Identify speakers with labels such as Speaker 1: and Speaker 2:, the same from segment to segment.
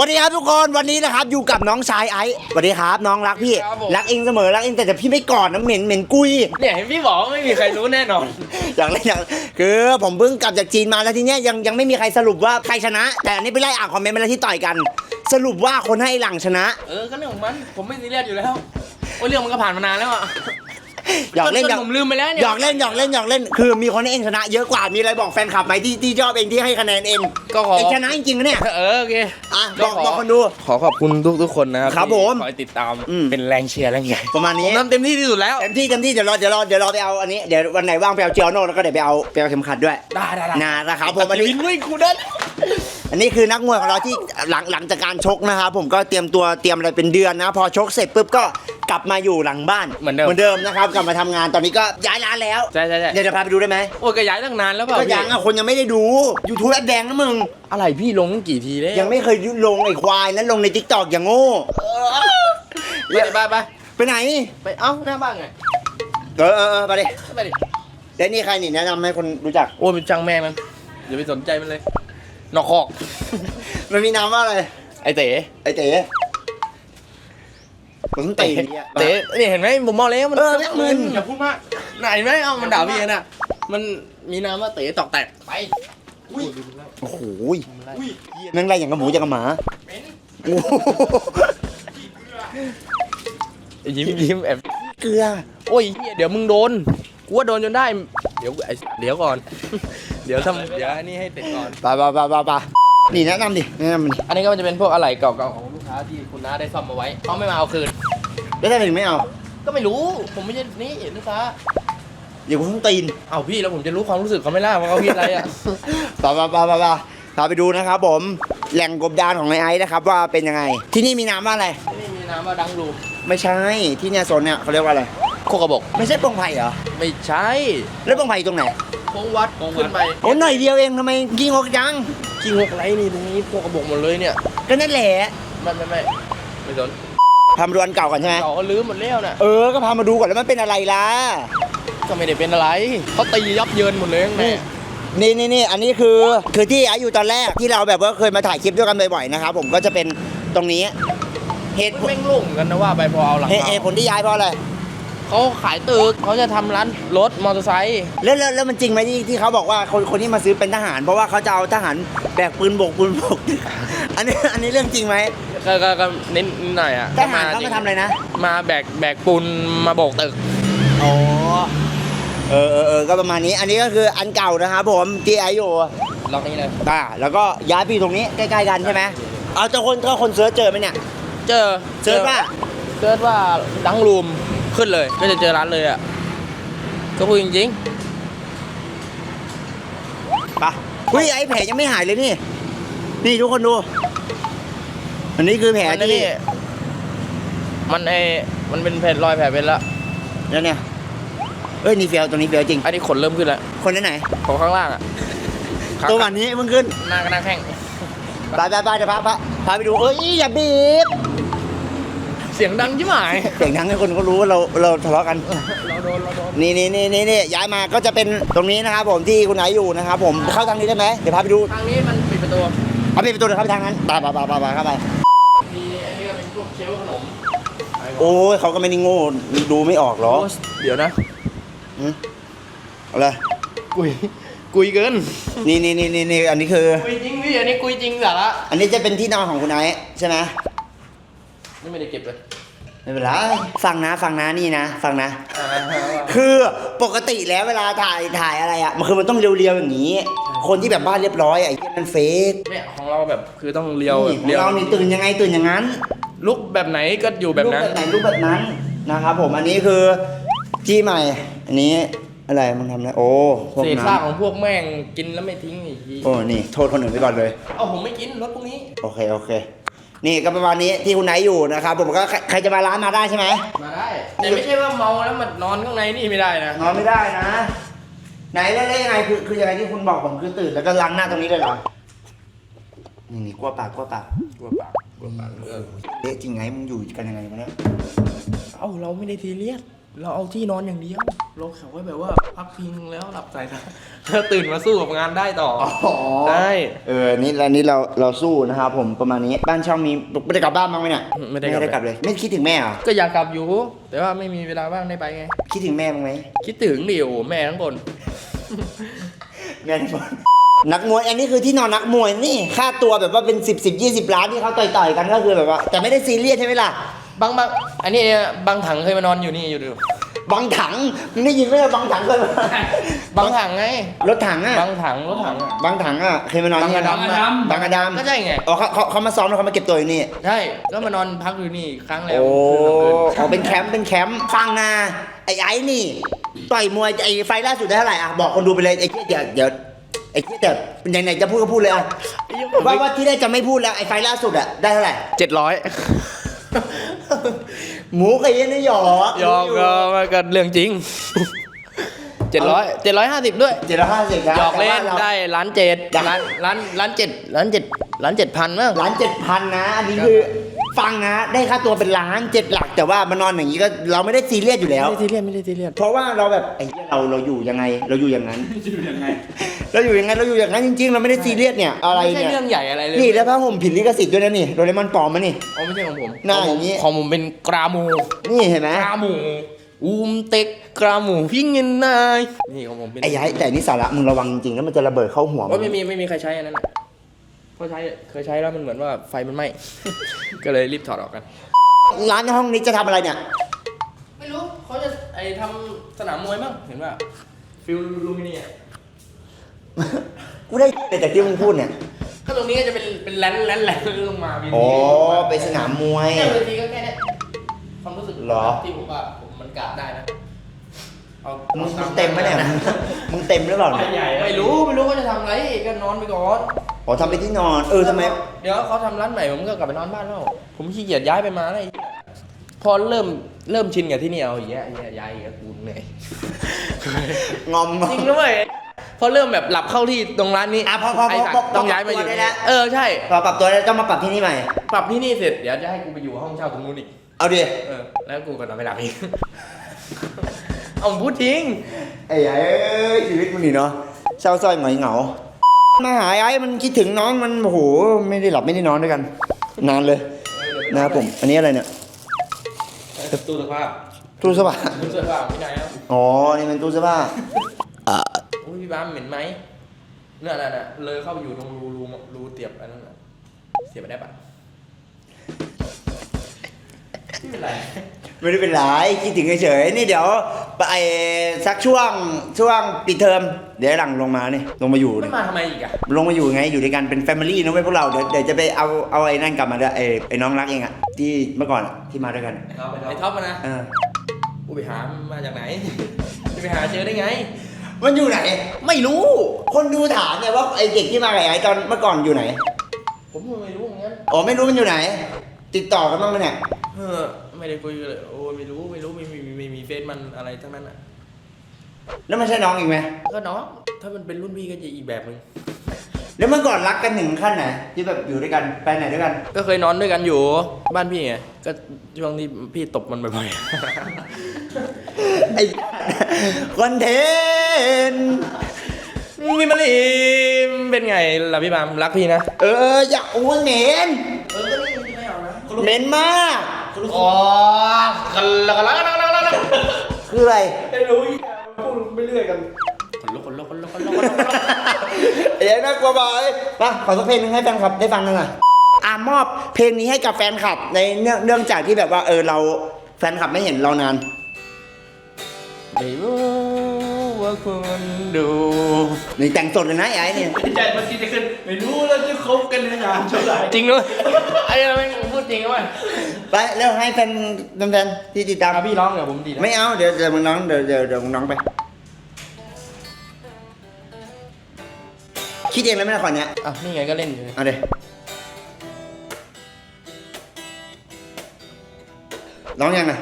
Speaker 1: สวัสดีครับทุกคนวันนี้นะครับอยู่กับน้องชายไอซ์สวัสดีครับ น้องรักพี่
Speaker 2: ครับผม
Speaker 1: รักเองเสมอรักเองแต่แต่พี่ไม่กอดนะเหม็นเหม็นกุย
Speaker 2: เนี่ยเห็นพี่บอกว่าไม่มีใครรู้แน่นอน
Speaker 1: อย่างไรอย่างคือผมเพิ่งกลับจากจีนมาแล้วทีเนี้ยยังยังไม่มีใครสรุปว่าใครชนะ แต่อันนี้ไปไล่อ่านคอมเมนต์มาแล้วที่ต่อยกัน สรุปว่าคนให้หลังชนะ
Speaker 2: เออก็เรื่องของมัน ผมไม่ซีเรียสอยู่แล้ว โอ้ยเรื่องมันก็ผ่านมานานแล้วอะ
Speaker 1: หยอกเล่น
Speaker 2: จ
Speaker 1: หยอก
Speaker 2: ผมลืมไปแล้วเนี่ย
Speaker 1: หยอกเล่นหยอกเล่นหยอกเล่น คือมีคนให้เองชนะเยอะกว่า มีอะไรบอกแฟนคลับไหมที่ที่ชอบเองที่ให้คะแนนเอง
Speaker 2: ก็ขอ
Speaker 1: เองชนะจริงๆนะเนี่ย
Speaker 2: เออโอเค
Speaker 1: อะบ
Speaker 2: ก็
Speaker 1: อก
Speaker 2: ข
Speaker 1: บอกคนดู
Speaker 2: ขอขอบคุณทุกทุกๆคนนะครับ
Speaker 1: ครับ
Speaker 2: ที่
Speaker 1: ผม
Speaker 2: คอยติดตาม
Speaker 1: อืม
Speaker 2: เป็นแรงเชียร์แรงใหญ่
Speaker 1: ประมาณ
Speaker 2: ผ
Speaker 1: นี้
Speaker 2: มทำเต็มที่ที่สุดแล้ว
Speaker 1: เต็มที่เต็มที่เดี๋ยวรอเดี๋ยวรอเดี๋ยวรอไปเอาอันนี้เดี๋ยววันไหนว่างไปเอาเจียวโน่แล้วก็เดี๋ยวไปเอาไปเอาเข็มขัดด้วย
Speaker 2: ได้ได้ได้
Speaker 1: นะนะครับผมอันนี้
Speaker 2: วินเว้ยกูเดิน
Speaker 1: อันนี้คือนักมวยของเราที่หลังหลังจากการชกนะครับผมก็เตรียมตัวเตรียมอะไรเป็นเดือนนะ พอชกเสร็จปุ๊บก็ กลับมาอยู่หลังบ้าน
Speaker 2: เหมือนเดิม
Speaker 1: เหมือนเดิมนะครับกลับมาทำงานตอนนี้ก็ย้ายร้านแล้ว
Speaker 2: ใช่ใช่ใช่
Speaker 1: เดี๋ยวจะพาไปดูได้ไหม
Speaker 2: โอ้ยก็ย้ายตั้งนานแล้วเปล่า
Speaker 1: ก็
Speaker 2: พี่
Speaker 1: ยังอะคนยังไม่ได้ดูยูทูบแอดแดงนะมึง
Speaker 2: อะไรพี่ลงตั้งกี่ทีแล้ว
Speaker 1: ยังไม่เคยลงไอ้ควายนั้นลงในทิกตอกอย่างโง่
Speaker 2: ไปดิไปไป
Speaker 1: ไปไหน
Speaker 2: ไปเอ้าหน้าบ้านไง
Speaker 1: เออเออเออไปดิ
Speaker 2: ไปดิ
Speaker 1: แล้วนี่ใครนี่แนะนำให้คนรู้จัก
Speaker 2: โอ้ยเป็นจังแม่มันอย่าไปสนใจมันเลยนอกคอก
Speaker 1: มันมีนามว่าอะไร
Speaker 2: ไอเต๋
Speaker 1: ไอ้เต๋ผ มต้องเตะ
Speaker 2: เต๋นี่เห็นไหมผมมองแล้วมัน
Speaker 1: เออแม่งมึน
Speaker 2: อย่าพูดมากไหนไหมเอามันด่าพี่น่ะมันมีนามว่าเต๋ตอกแตกไปอุ้ย
Speaker 1: โอ้โหนั่งไรอย่างกับหมูอย่างกับหมาโอ้โห
Speaker 2: ยิ้มยิ้มแอบ
Speaker 1: เกลือ
Speaker 2: โอ้ยเหี้ยเดี๋ยวมึงโดนกูว่าโดนจนได้ เดี๋ยวไอ้เดี๋ยวก่อน เดี๋ยวทำเดี๋ยวอันนี้ให้เสร็จก่อน
Speaker 1: ไปไปไปไปไปนี่แนะนำดิแนะนำมันดิ
Speaker 2: อันนี้ก็มันจะเป็นพวกอะไหล่เก่าๆของ ลูกค้าที่คุณน้าได้ซ่อมมาไว้เขาไม่มาเอาคืน
Speaker 1: แล้วทำไมถึงไม่เอา
Speaker 2: ก็ไม่รู้ผมไม่ใช่นี่ลูกค้า
Speaker 1: เดี๋ยวกูต้องตีน
Speaker 2: เอาพี่แล้วผมจะรู้ความรู้สึกเขาไม่ล่ะว่าเขาคิดอะไรอะ
Speaker 1: ไปไปไปไปไปพาไปดูนะครับผมแหล่งกบดานของไอ้ไอ้นะครับว่าเป็นยังไง ที่นี่มีน้ำว่าอะไร
Speaker 2: นี่มีนามว่าดังรูม
Speaker 1: ไม่ใช่ที่เนี่ยโซนเนี่ยเขาเรียกว่าอะไร
Speaker 2: โคกระบอก
Speaker 1: ไม่ใช่ปงไผ่เหรอ
Speaker 2: ไม่ใช่
Speaker 1: แล้วปงไผ่อยู่ตรงไหน
Speaker 2: โค้งวัดขึ้นไป
Speaker 1: โอ้หน่อยเดียวเองทำไมกิ้งงกจัง
Speaker 2: กิ้งหกไรนี่ตรงนี้โคกระบอกหมดเลยเนี่ย
Speaker 1: ก็นั่นแหละ
Speaker 2: ไม่ไม่ไม่ไม่สน
Speaker 1: พามาดูอันเก่าก่อนใช่ไหม
Speaker 2: เขาก็ลื้อหมดแล้วน่ะ
Speaker 1: เออ ก็พามาดูก่อนแล้วมันเป็นอะไรล่ะ
Speaker 2: ก็ไม่ได้เป็นอะไรเขาตียับเยินหมดเลยข้างใน
Speaker 1: นี่นี่นี่อันนี้คือคือที่ไอ้อยู่ตอนแรกที่เราแบบว่าเคยมาถ่ายคลิปด้วยกันบ่อยๆนะครับผมก็จะเป็นตรงนี้เหตุผล
Speaker 2: แม่งโล่งกันนะว่าไปพอเอาหลัง
Speaker 1: เหตุเหตุผลที่ย้ายเพราะอะไร
Speaker 2: เขาขายตึกเขาจะทำร้านรถมอเตอร์ไซค์
Speaker 1: แล้วแล้วแล้วมันจริงไหมที่ที่เขาบอกว่าคนคนที่มาซื้อเป็นทหาร เพราะว่าเขาจะเอาทหารแบกปืนบกปืนบก อันนี้อันนี้เรื่องจริงไหม
Speaker 2: ก็ก็ก็นิดนิดหน่อยอะ
Speaker 1: ทหารเขามาทำอะไรนะ
Speaker 2: มาแบกแบกปูนมาโบกตึก
Speaker 1: อ๋อ เออเออเออก็ประมาณนี้ อันนี้ก็คืออันเก่านะครับผมที่ไออยู่
Speaker 2: ล็อกนี้เลย
Speaker 1: อ่าแล้วก็ย้ายไปอยู่ตรงนี้ใกล้ๆกันใช่ไหมเอาเจ้าคนก็คนเสิร์ชเจอไหมเนี่ย
Speaker 2: เจอ
Speaker 1: เสิร์ชว่า
Speaker 2: เซิร์ชว่าดังรูม ขึ้นเลย ก็จะเจอร้านเลยอะ ก็พูดจริง
Speaker 1: ปะเฮ้ยไอ้แผลยังไม่หายเลยนี่ นี่ทุกคนดู อันนี้คือแผล
Speaker 2: ๆมันไอ้
Speaker 1: ที่
Speaker 2: นี่มันไอมันเป็นแผลรอยแผลเป็นแล้ว
Speaker 1: แล้วเนี่ย เอ้ยนี่เฟียวตรงนี้เฟียวจริง
Speaker 2: อันนี้ขนเริ่มขึ้นแล้ว
Speaker 1: คนที่ไหน
Speaker 2: ของข้างล่างอะ
Speaker 1: ตัววันนี้มึงขึ้น
Speaker 2: หน้าก็หน้าแข้ง
Speaker 1: ไปไปไปเดี๋ยวพาพาพาไปดู เอ้ยอย่าบีบ
Speaker 2: เสียงดังยิ่หมาย
Speaker 1: เสียงดังให้คนเขารู้ว่าเราเราทะเลาะกัน
Speaker 2: เราโดนเราโดน
Speaker 1: นี่นี่นี่นี่นี่ย้ายมาก็จะเป็นตรงนี้นะครับผมที่คุณไอซ์อยู่นะครับผมเข้าทางนี้ได้ไหมเดี๋ยวพาไปดู
Speaker 2: ทางนี้มันปิดประตู
Speaker 1: เอาไปประตูเดี๋ยวเข้าไปทางนั้นไปไปไปไปไปเข้าไป
Speaker 2: มีอันนี้ก็เป็นพวกเชลฟ์ขนม
Speaker 1: โอ้ยเขาก็ไม่ได้โง่ดูไม่ออกหรอ
Speaker 2: โอ้เดี๋ยวนะ
Speaker 1: หืมเอาเลย
Speaker 2: กุยกุยเกิน
Speaker 1: นี่นี่นี่นี่นี่อันนี้คือ
Speaker 2: กุยจริงพี่อันนี้กุยจริงเหรอละ
Speaker 1: อันนี้จะเป็นที่นอนของคุณไอซ์ใช่ไหม
Speaker 2: นี่ไม่ได้เก็บเลย
Speaker 1: ไม่เป็นไรฟังนะฟังนะนี่นะ ฟังนะ
Speaker 2: อ่า
Speaker 1: คือปกติแล้วเวลาถ่ายถ่ายอะไรอะมันคือมันต้องเรียวๆอย่างนี้ คนที่แบบบ้านเรียบร้อยอะไอ้เหี้ยมันเฟก
Speaker 2: เนี่ยของเราแบบคือต้องเรียว
Speaker 1: นี่ของ
Speaker 2: เรียว
Speaker 1: เรานี่ตื่นยังไงตื่นอย่างนั้น
Speaker 2: ลุกแบบไหนก็อยู่แบบนั้น
Speaker 1: รูปแบบไหนรูปแบบนั้นนะครับผมอันนี้คือจี้ใหม่ อันนี้อะไรมึงทำอะไรโอ้พวก
Speaker 2: เศษ
Speaker 1: น้
Speaker 2: ซากของพวกแม่งกินแล้วไม่ทิ้งอีกทีำ
Speaker 1: โอ้นี่โทษคนอื่นไปก่อนเลย
Speaker 2: เอาผมไม่กินรถพวกนี้
Speaker 1: โอเคโอเค นี่ก็ประมาณนี้ที่คุณไนท์อยู่นะครับผมก็ใครใครจะมาร้านมาได้ใช่ไหม
Speaker 2: มาได้แต่ไม่ใช่ว่าเมาแล้วมานอนข้างในนี่ไม่ได้นะ
Speaker 1: นอนไม่ได้นะ ไหนแล้วแล้วยังไงคือคือยังไงที่คุณบอกผมคือตื่นแล้วก็ล้างหน้าตรงนี้เลยเหรอนี่นี่กลัวปากกลัวปาก
Speaker 2: กลัวปากกลัวปากเออ
Speaker 1: เอ๊ะจริงไงมึงอยู่กันยังไงวะเนี่ย
Speaker 2: เอ้าเราไม่ได้ทีเรียส เราเอาที่นอนอย่างเดียวเราเขาไว้แบบว่าพักพิงแล้วหลับใส่ตาแล้วตื่นมาสู้กับงานได้ต่ออได้
Speaker 1: เออนี่แล้วนี่เราเราสู้นะครับผมประมาณนี้บ้านช่องมีไม่ได้กลับบ้านบ้างไหมเนี่ย
Speaker 2: ไม่ได้กลับ
Speaker 1: กลับเลย ไม่คิดถึงแม่เหรอ
Speaker 2: ก็อยากกลับอยู่ แต่ว่าไม่มีเวลาว่างได้ไปไง
Speaker 1: คิดถึงแม่บ้างไหม
Speaker 2: คิดถึงดิโอแม่ทั้งคน
Speaker 1: แม่ที่บอกนักมวยอันนี้คือที่นอนนักมวยนี่ค่าตัวแบบว่าเป็น 10 10 20 ล้านที่เขาต่อยๆกันก็คือแบบว่า แต่ไม่ได้ซีเรียสใช่ไหมล่ะ
Speaker 2: บางบางอันนี้บางถังเคยมานอนอยู่นี่อยู่ดู
Speaker 1: บางถังมึงได้ยินไหมว่าบางถังเคยมา
Speaker 2: บางถังไง
Speaker 1: รถถังอะ
Speaker 2: บางถังรถถังอะ
Speaker 1: บางถังอะเคยมานอน
Speaker 2: บาง
Speaker 1: นี่
Speaker 2: กระดำอะ
Speaker 1: บางกระดำ
Speaker 2: ก็ใช่ไง
Speaker 1: อ๋อเขาเขาเขามาซ้อมแล้วเขามาเก็บตัวอยู่นี่
Speaker 2: ใช่ก็มานอนพักอยู่นี่ครั้งแล้ว
Speaker 1: โอ้
Speaker 2: คืนละคืน
Speaker 1: เขาเป็นแคมป์เป็นแคมป์ฟังนะไอ้ไอ้นี่ต่อยมวยไอ้ไฟล์ล่าสุดได้เท่าไหร่อะบอกคนดูไปเลยไอ้เจ๊เดี๋ยวเดี๋ยวไอ้เจ๊เดี๋ยวไหนๆจะพูดก็พูดเลยอะว่าว่าที่ได้จะไม่พูดแล้วไอ้ไฟล์ล่าสุดอะได้เท่าไหร่
Speaker 2: เจ็ดร้อย
Speaker 1: หมูกับเย็นนี่หยอก
Speaker 2: ยอมก็มันก็เรื่องจริงเจ็ดร้อยเจ็ดร้อยห้าสิบด้วย
Speaker 1: เจ็ดร้อยห้าสิบครับ
Speaker 2: หยอกเล่น
Speaker 1: แต่ว่ารา
Speaker 2: ได้ล้านเจ็ด
Speaker 1: อยาก
Speaker 2: ล้านล้านล้านเจ็ดล้านเจ็ดล้านเจ็ดพันมั้ง
Speaker 1: ล้านเจ็ดพันนะ อันนี้คือ ฟังนะ ได้ค่าตัวเป็นล้านเจ็ดหลัก แต่ว่ามานอนอย่างนี้ก็เราไม่ได้ซีเรียสอยู่แล้ว
Speaker 2: ไม่ได้ซีเรียสไม่ได้ซีเรียส
Speaker 1: เพราะว่าเราแบบไอ้เหี้ยเราเราอยู่ยังไง เราอยู่อย่างนั้น
Speaker 3: อยู่ยังไง
Speaker 1: เราอยู่ยังไงเราอยู่อย่างนั้นจริงๆ เราไม่ได้ซีเรียสเนี่ยอะไร
Speaker 2: ไม่ใช่
Speaker 1: เนี่ย
Speaker 2: เรื่องใหญ่อะไรเลย
Speaker 1: นี่แล้วผ้าห่มผิดลิขสิทธิ์ด้วยนะนี่โดเรมอนปลอมมานี่
Speaker 2: อ๋อไม่ใช่ของผม
Speaker 1: หน้า
Speaker 2: ของผม
Speaker 1: อย่างนี้
Speaker 2: ของผมเป็นกราโม
Speaker 1: นี่เห็นไหม
Speaker 2: กราหมูอูมเต็กกราหมูพิงเงินนายนี่ของผมเป็น
Speaker 1: ไอ้ย้ายแต่นี่สาระมึงระวังจริงๆแล้วมันจะระเบิดเข้าหัวมึ
Speaker 2: ว่างไม่มีไม่มีใครใช้อันนั้นน่ะ เพราะใช้เคยใช้แล้วมันเหมือนว่าไฟมันไหม้ ก็เลยรีบถอดออกกัน
Speaker 1: ร้านห้องนี้จะทำอะไรเนี่ย
Speaker 2: ไม่รู้เขาจะไอทำสนามมวยมั้งเห็นว่าฟิลลูมิเนีย
Speaker 1: กูได้แต่จากที่มึงพูดเนี่ย
Speaker 2: ก็ตรงนี้ก็จะเป็นเป็นแลนด์แลนด์แลนด์ลงมาวิน
Speaker 1: อ๋อ
Speaker 2: ลงมา
Speaker 1: ไปสนามมวย
Speaker 2: แค่เวทีก็แค่เนี้ยความรู้สึก
Speaker 1: เหรอ
Speaker 2: ที่ผมว่าผมมันกาดได้นะเอา
Speaker 1: มึง
Speaker 2: อาา
Speaker 1: เต็มไหมเนี่ย มึงเต็มหรือเปล่าเนี่ย
Speaker 3: ใหญ่
Speaker 2: ไม่รู้ไม่รู้ว่าจะทำอะไรก็นอนไปก่อน
Speaker 1: อ๋อทำเป็นที่นอน เออทำไม
Speaker 2: เดี๋ยวเขาทำร้านใหม่ผมก็กลับไปนอนบ้านแล้ว ผมขี้เกียจย้ายไปมาแล้วไอ้เหี้ยพอเริ่มเริ่มชินกับที่นี่เอาอย่างเงี้ยไอ้เหี้ยย้ายอีกแล้วกูเหนื่อย
Speaker 1: งอมงอ
Speaker 2: จริ
Speaker 1: ม
Speaker 2: งด้วยพอเริ่มแบบหลับเข้าที่ตรงร้านนี้
Speaker 1: อะพอพอพอ
Speaker 2: ไสัตว์
Speaker 1: พอ
Speaker 2: ต้องย้ายมาอยู่
Speaker 1: ปรับตัวได้แล้ว
Speaker 2: เออใช่
Speaker 1: พอปรับตัวแล้วต้องมาปรับที่นี่ใหม่
Speaker 2: ปรับที่นี่เสร็จเดี๋ยวจะให้กูไปอยู่ห้องเช่าตรงนู้นอีก
Speaker 1: เอาดิ
Speaker 2: เออ แล้วกูก็นอนไม่หลับอีก เอาผมพูดจริง
Speaker 1: ไอ้ไอ้เอ้ยชีวิตมึงนี่เนาะเศร้าส้อยหงอยเหงา มาหาไอ้มันคิดถึงน้องมันโอ้โหไม่ได้หลับไม่ได้นอนด้วยกัน นานเลยนะครับผม อันนี้อะไรเนี่ย
Speaker 2: ตู้เสื้อผ้า
Speaker 1: ตู้เสื้อผ้า
Speaker 2: ตู้เสื้อผ้าของพี่นายครับ
Speaker 1: อ๋อนี่เป็นตู้เสื้อผ้าอ่า
Speaker 2: อุ้ยพี่บ้ามเหม็นไหมเนี่ยน่ะน่ะเลยเข้าไปอยู่ตรงรูรูรูเตียบอันนั้นน่ะเสียบไปได้ปะไม่เป็นไร
Speaker 1: ไม่ได้เป็นไรคิดถึงเฉยๆนี่เดี๋ยวไปสักช่วงช่วงปิดเทอมเดี๋ยวหลังลงมานี่ลงมาอยู่
Speaker 2: ไม่มาทำไมอีกอะ
Speaker 1: ลงมาอยู่ไงอยู่ด้วยกันเป็นแฟมิลี่นะเว้ยพวกเราเดี๋ยวเดี๋ยวจะไปเอาเอาไอ้นั่นกลับมาด้วยไอ้ไอ้น้องรักเองอะที่เมื่อก่อนอะที่มาด้วยกัน
Speaker 2: ไอ้ท็อปอะนะ
Speaker 1: เออ
Speaker 2: กูไปหามาจากไหนจะไปหาเจอได้ไง
Speaker 1: มันอยู่ไหน
Speaker 2: ไม่รู้
Speaker 1: คนดูถามเนี่ยว่าไอ้เด็กที่มากับไอ้ตอนเมื่อก่อนอยู่ไหน
Speaker 2: ผมก็ไม่รู้เหมือนกัน
Speaker 1: อ๋อไม่รู้มันอยู่ไหน ติดต่อกันบ้างไหมเนี่ย
Speaker 2: เออไม่ได้คุยกันเลยโอ้ยไม่รู้ไม่รู้ไม่มีไม่มีเฟซมันอะไรทั้งนั้นอะ
Speaker 1: แล้วมันใช่น้องอีกไหม
Speaker 2: ก็น้องถ้ามันเป็นรุ่นพี่ก็จะอีกแบบหนึง
Speaker 1: แล้วเมื่อก่อนรักกันถึงขั้นไหนที่แบบอยู่ด้วยกันไปไหนด้วยกัน
Speaker 2: ก็เคยนอนด้วยกันอยู่ บ้านพี่ไงก็ช่วงที่พี่ตบมันบ่อย
Speaker 1: ไอ้ คอนเทนต์
Speaker 2: ๆมีมาลีเป็นไงล่ะพี่บามรักพี่นะ
Speaker 1: เอออย่าโอ้ยเหม็น
Speaker 2: เออก็นี่ไม่เอานะ
Speaker 1: เหม็นมาก
Speaker 2: อ๋อกันละกันละกันละกันละ
Speaker 1: คืออะไร
Speaker 3: ไม่รู้อีกพูดไปเรื่อยกัน
Speaker 2: คนลุกคนลุกคนลุกคนลุกคนลุก
Speaker 1: เอ้ยน่ากลัวบอยมาขอสักเพลงหนึงให้แฟนคลับได้ฟังหน่อยอ่ามอบเพลงนี้ให้กับแฟนคลับในเนื่องเนื่องจากที่แบบว่าเออเราแฟนคลับไม่เห็นเรานาน
Speaker 2: ไม่รู้ ว่าคุณดู
Speaker 1: นี่แต่งสดเลยนะไอ้เนี่ย
Speaker 3: ใจมันคิดจะขึ้น ไม่รู้แล้วจะคบกันนานเท่าไหร่
Speaker 2: จริงด้วยไอ้เราไม่พูดจริงไหม
Speaker 1: ไปเร็วให้แฟนแฟนๆที่ติดตาม
Speaker 2: พี่ร้องเดี๋ยวผมดีนะ
Speaker 1: ไม่เอาเดี๋ยวเดี๋ยวมึงน้องเดี๋ยวเดี๋ยวเดี๋ยวมึงน้องไป คิดเองแล้วไหมนะขอนเนี้ย
Speaker 2: อะนี่ไงก็เล่นอยู่
Speaker 1: เอาเดี๋ยวร้องยังนะ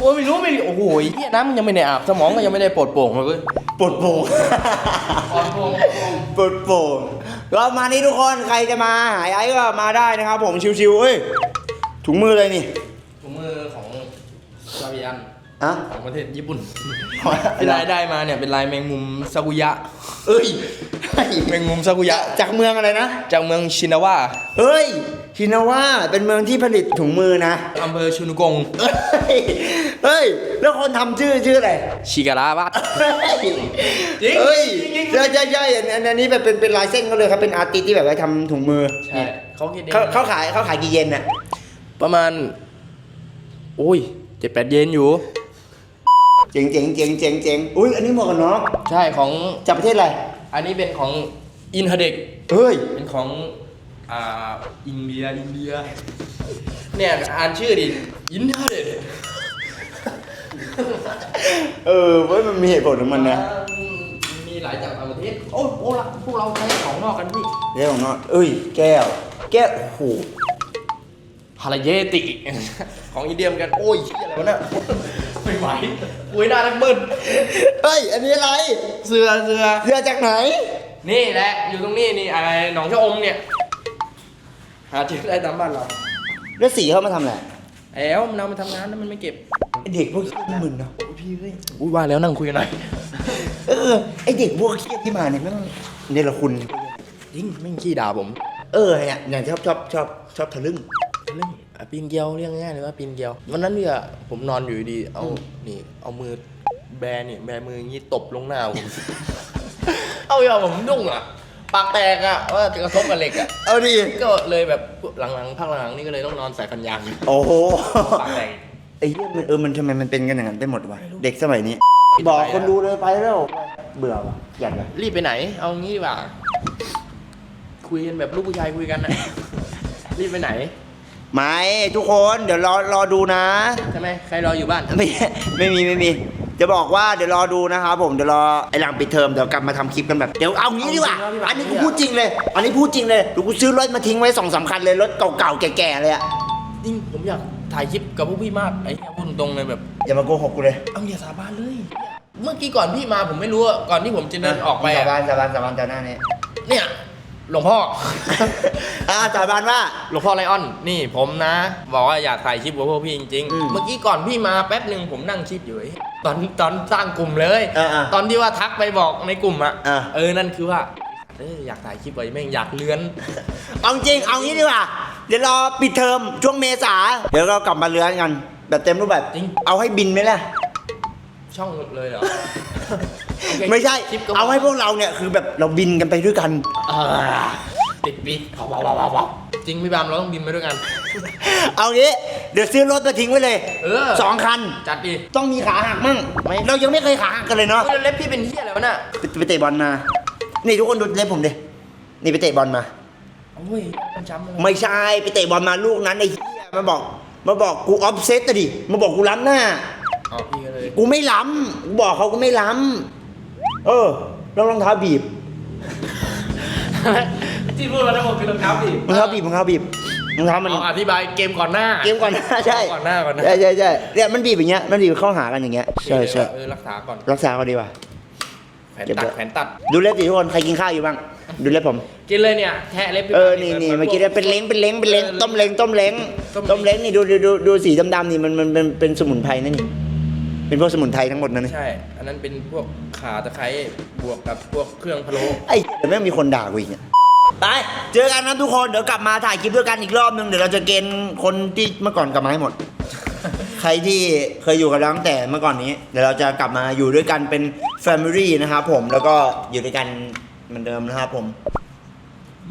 Speaker 2: โอ้ยไม่รู้ไม่รู้โอ้โหเฮียน้ำมันยังไม่ได้อาบสมองก็ยังไม่ได้ปลดโปร่งเลยเว้ย
Speaker 1: ปวดโป่ง
Speaker 2: ปลดโปร่ง
Speaker 1: ปวดโป่งก็มานี่ทุกคนใครจะมาหายไอ้ก็มาได้นะครับ ผมชิวๆเอ้ยถุงมือเลยนี่
Speaker 2: ถุงมือของซาบิอัน
Speaker 1: อะ
Speaker 2: ของประเทศญี่ปุ่น
Speaker 1: ไม่
Speaker 2: ได้ได้มาเนี่ยเป็นลายแมงมุมซากุยะ
Speaker 1: เอ้ย
Speaker 2: แมงมุมซากุยะ
Speaker 1: จากเมืองอะไรนะ
Speaker 2: จากเมืองชินาวะ
Speaker 1: เฮ้ย ฮินาว่าเป็นเมืองที่ผลิตถุงมือนะ
Speaker 2: อำเภอชุนกง
Speaker 1: เฮ้ยเฮ้ย แล้วคนทำชื่อชื่ออะไร
Speaker 2: ชิการะวัดจริง
Speaker 1: เฮ้ย
Speaker 2: จริงๆ
Speaker 1: ใช่ใช่ใช่อันอันอันนี้แบบเป็นเป็นลายเส้นเขาเลยครับ เป็นอาร์ติสที่แบบว่าทำถุงมือ
Speaker 2: ใช่เขาคิดเอง
Speaker 1: เขาเขาขายเขาขายกี่เยนน่ะ
Speaker 2: ประมาณ โอ้ยเจ็ดแปดเยนอยู่
Speaker 1: เจ๋งเจ๋งเจ๋งเจ๋งเจ๋งอุ้ยอันนี้หมวกกันน็อก
Speaker 2: ใช่ของ
Speaker 1: จากประเทศอะไร
Speaker 2: อันนี้เป็นของอินเทเด็ก
Speaker 1: เฮ้ย
Speaker 2: เป็นของ อ่าอินเดียอินเดีย เนี่ยอ่านชื่อดิอินเทเด็ก
Speaker 1: เออเว้ยมันมีเหตุผลของมันนะ
Speaker 2: มีหลายจากต่างประเทศโอ้โหละพวกเราใช้ของนอกกันพี่
Speaker 1: เรื่องของน็อตเอ้ย แก้ว แก้วโอ้โห
Speaker 2: ฮาราเยติ ของอินเดียเหมอนกันโอ้ยเหี้ยอะไรวะเนี่ยไม่ไหวคุยหน้าทักเบิ้ล
Speaker 1: เฮ้ย อันนี้อะไร
Speaker 2: เสือเสือ
Speaker 1: เรือจากไหน
Speaker 2: นี่แหละอยู่ตรงนี้นี่อะไรหนองชะอมเนี่ย หาเจอได้ตามบ้านเรา
Speaker 1: แล้วสีเขามาทำอะไร
Speaker 2: แอลมันเอามาทำงานแล้วมันไม่เก็บ
Speaker 1: ไอเด็กพวกขี้ยมึนเนาะโอ้ยพี่เฮ้ย
Speaker 2: อุ้ยว่าแล้วนั่งคุยกันหน่อย
Speaker 1: เออไอเด็กพวกขี้ยที่มาเนี่ยมันเนรคุณ
Speaker 2: จริงไม่งขี้ด่าผม
Speaker 1: เออเนี่ยอย่างชอบชอบชอบชอบทะลึ่ง
Speaker 2: เรื่องอะปีนเกลียวเรียกง่ายๆเลยว่าปีนเกลียววันนั้นเนี่ยผมนอนอยู่ดีๆเอานี่เอามือแบนี่แบมืออย่างงี้ตบลงหน้าผม เอาอย่าผมดุ้งอะ ปากแตกอะว่าจะกระทบกับเหล็กอะ
Speaker 1: เอาดิ
Speaker 2: ก็เลยแบบหลังๆภาคหลังๆนี่ก็เลยต้องนอนใส่ฟันยาง
Speaker 1: โอ้โห
Speaker 2: ปากแตก
Speaker 1: ไอ้เหี้ยมันเออมันทำไมมันเป็นกันอย่างนั้นไปหมดวะเด็กสมัยนี้ บอกคนดูเลยไปแล้ว เบื่อวะอยากเลย
Speaker 2: รีบไปไหน เอางี้ดีกว่าคุยกันแบบลูกผู้ชายคุยกันนะรีบไปไหน
Speaker 1: ไม่ทุกคนเดี๋ยวรอรอดูนะ
Speaker 2: ใช่ไหมใครรออยู่บ้าน
Speaker 1: ไม่ไม่มีไม่มี จะบอกว่าเดี๋ยวรอดูนะครับผมเดี๋ยวรอไอ้หลังปิดเทอมเดี๋ยวกลับมาทำคลิปกันแบบเดี๋ยวเอางี้ดีกว่า
Speaker 2: เอาจริงๆ
Speaker 1: อันนี้กูพูดจริงเลย อันนี้พูดจริงเลยเดี๋ยวกูซื้อรถมาทิ้งไว้สองสามคันเลยรถเก่าๆแก่ๆเลยอะ
Speaker 2: จริงผมอยากถ่ายคลิปกับพวกพี่มากไอ้เหี้ยพูดตรงๆเลยแบบ
Speaker 1: อย่ามาโกหกกูเลย
Speaker 2: เอาอย่าสาบานเลย เมื่อกี้ก่อนพี่มาผมไม่รู้อะก่อนที่ผมจะเดินออกไป
Speaker 1: สา
Speaker 2: อะ
Speaker 1: บานสาบานสาบานเจ้าหน้าเนี่ย
Speaker 2: เนี่ย หลวงพ่อ
Speaker 1: อ่าสาบานว่า
Speaker 2: หลวงพ่อไลออน นี่ผมนะ บอกว่าอยากถ่ายคลิปกับพวกพี่จริง
Speaker 1: อืม
Speaker 2: ๆ เมื่อกี้ก่อนพี่มาแป๊บหนึ่งผมนั่งคลิปอยู่ไอ้ตอนตอนสร้างกลุ่มเลย
Speaker 1: เออๆ
Speaker 2: ตอนที่ว่าทักไปบอกในกลุ่มอะ
Speaker 1: เออ
Speaker 2: เออ นั่นคือว่าเอออยากถ่ายคลิปไว้แม่งอยากเลื้อน
Speaker 1: เอาจริงเอางี้ดีกว่า เดี๋ยวรอปิดเทอมช่วงเมษา เดี๋ยวเรากลับมาเรือนกัน แบบเต็มรูปแบบ
Speaker 2: จริง
Speaker 1: เอาให้บินไหมล่ะ
Speaker 2: ช่องเลยเหรอโอเค
Speaker 1: ไม่ใช่
Speaker 2: คลิปก็
Speaker 1: เอาให้พวกเราเนี่ยคือแบบเราบินกันไปด้วยกัน
Speaker 2: อ่าติดปีกว้าวๆๆๆจริงพี่บามเราต้องบินไปด้วยกัน
Speaker 1: เอางี้เดี๋ยวซื้อรถมาทิ้งไว้เลย
Speaker 2: เออ
Speaker 1: สองคัน
Speaker 2: จัดดิ
Speaker 1: ต้องมีขาหักมั่ง
Speaker 2: ไม่
Speaker 1: เรายังไม่เคยขาหักกันเลยเนาะ
Speaker 2: เฮ้ยแล้วเล็บพี่เป็นเหี้ยอะไรวะน่ะ
Speaker 1: ไปไปเตะบอลมา นี่ทุกคนดูเล็บผมดิ นี่ไปเตะบอลมา
Speaker 2: โอ้ยมันช้ำเลย
Speaker 1: ไม่ใช่ ไปเตะบอลมาลูกนั้นไอ้เหี้ยมาบอก มาบอกกูออฟเซตอะดิ มาบอกกูล้ำหน้า
Speaker 2: อ๋อพี่ก็เลย
Speaker 1: กูไม่ล้ำกูบอกเขากูไม่ล้ำ เออรองรองเท้าบีบ
Speaker 3: ที่พูดมาทั้งหมดคือรองเท้าดิ
Speaker 1: รองเท้าบีบรองเท้าบีบรองเท้ามัน
Speaker 2: เอาอธิบายเกมก่อนหน้า
Speaker 1: เกมก่อนหน้าใช่
Speaker 2: ก่อนหน้าก่อนหน้า
Speaker 1: ใช่ใช่ใช่เนี่ยมันบีบอย่างเงี้ยมันบีบเข้าหากันอย่างเงี้ยใช่ใช่
Speaker 2: เออรักษาก่อน
Speaker 1: รักษาเขาดีกว่า
Speaker 2: แขนตัดแขนตัด
Speaker 1: ดูเล็บดิทุกคนใครกินข้าวอยู่บ้างดูเล็บผม
Speaker 2: กินเลยเนี่ยแทะเล็บพี่
Speaker 1: เออ
Speaker 2: บา
Speaker 1: นี่
Speaker 2: ลย
Speaker 1: นี่
Speaker 2: แบบ
Speaker 1: เมื่อกี้เนี่ยเป็นเล้งเป็นเล้งเป็นเล้ง
Speaker 2: ออ
Speaker 1: ต้มเล้งต้มเล้ง
Speaker 2: ต้ม
Speaker 1: ต้มเล้งนี่ดูดูดูดูสีดำๆนี่มันมันเป็นเป็นสมุนไพรนั่นนี่เป็นพวกสมุนไพรทั้งหมดนั่นนี่
Speaker 2: ใช่อันนั้นเป็นพวก ขาตะไคร้บวกกับพวกเครื่องพะโล้
Speaker 1: ไอ้เดี๋ยวแม่งมีคนด่ากูอีกเนี่ยไปเจอกันนะทุกคนเดี๋ยวกลับมาถ่ายคลิปด้วยกันอีกรอบนึงเดี๋ยวเราจะเกณฑ์คนที่เมื่อก่อนกลับมาให้หมด ใครที่เคยอยู่กับเราตั้งแต่เมื่อก่อนนี้ เดี๋ยวเราจะกลับมาอยู่ด้วยกันเป็น Family นะครับผมแล้วก็อยู่ด้วยกันเหมือนเดิมนะครับผม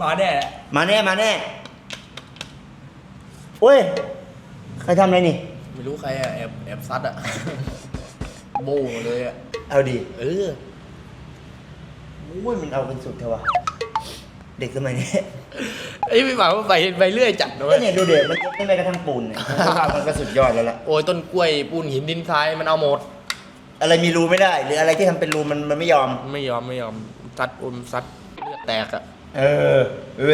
Speaker 2: มาแน่
Speaker 1: มาแน่มาแน่โอ้ย ใครทำอะไรนี่
Speaker 2: ไม่รู้ใครอะแอบแอบซัดอะ โบเลยอะ
Speaker 1: เอาดี
Speaker 2: เออ
Speaker 1: โอ้ยมันเอาเป็นสุดเถอะวะเด็กสมัยนี้
Speaker 2: ไอ้ยพี่บ่าวไปไปเรื่อยจัดนะ
Speaker 1: ก็
Speaker 2: เว้ย
Speaker 1: เนี่ยดูเด็กมันไม่แม้กระทั่งปูนเนี่ยมันก็สุดยอดแล้วล่ะ
Speaker 2: โอ้ยต้นกล้วยปูนหินดินทรายมันเอาหมด
Speaker 1: อะไรมีรูไม่ได้ หรืออะไรที่ทำเป็นรูมันมันไม่ยอม
Speaker 2: ไม่ยอมไม่ยอมซัดอมซัดเลือดแตกอะ
Speaker 1: เออเออ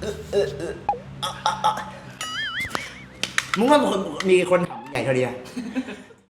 Speaker 1: เออเออเอออะอะอะมึงว่าคนมีคนถามใหญ่เท่าเดียว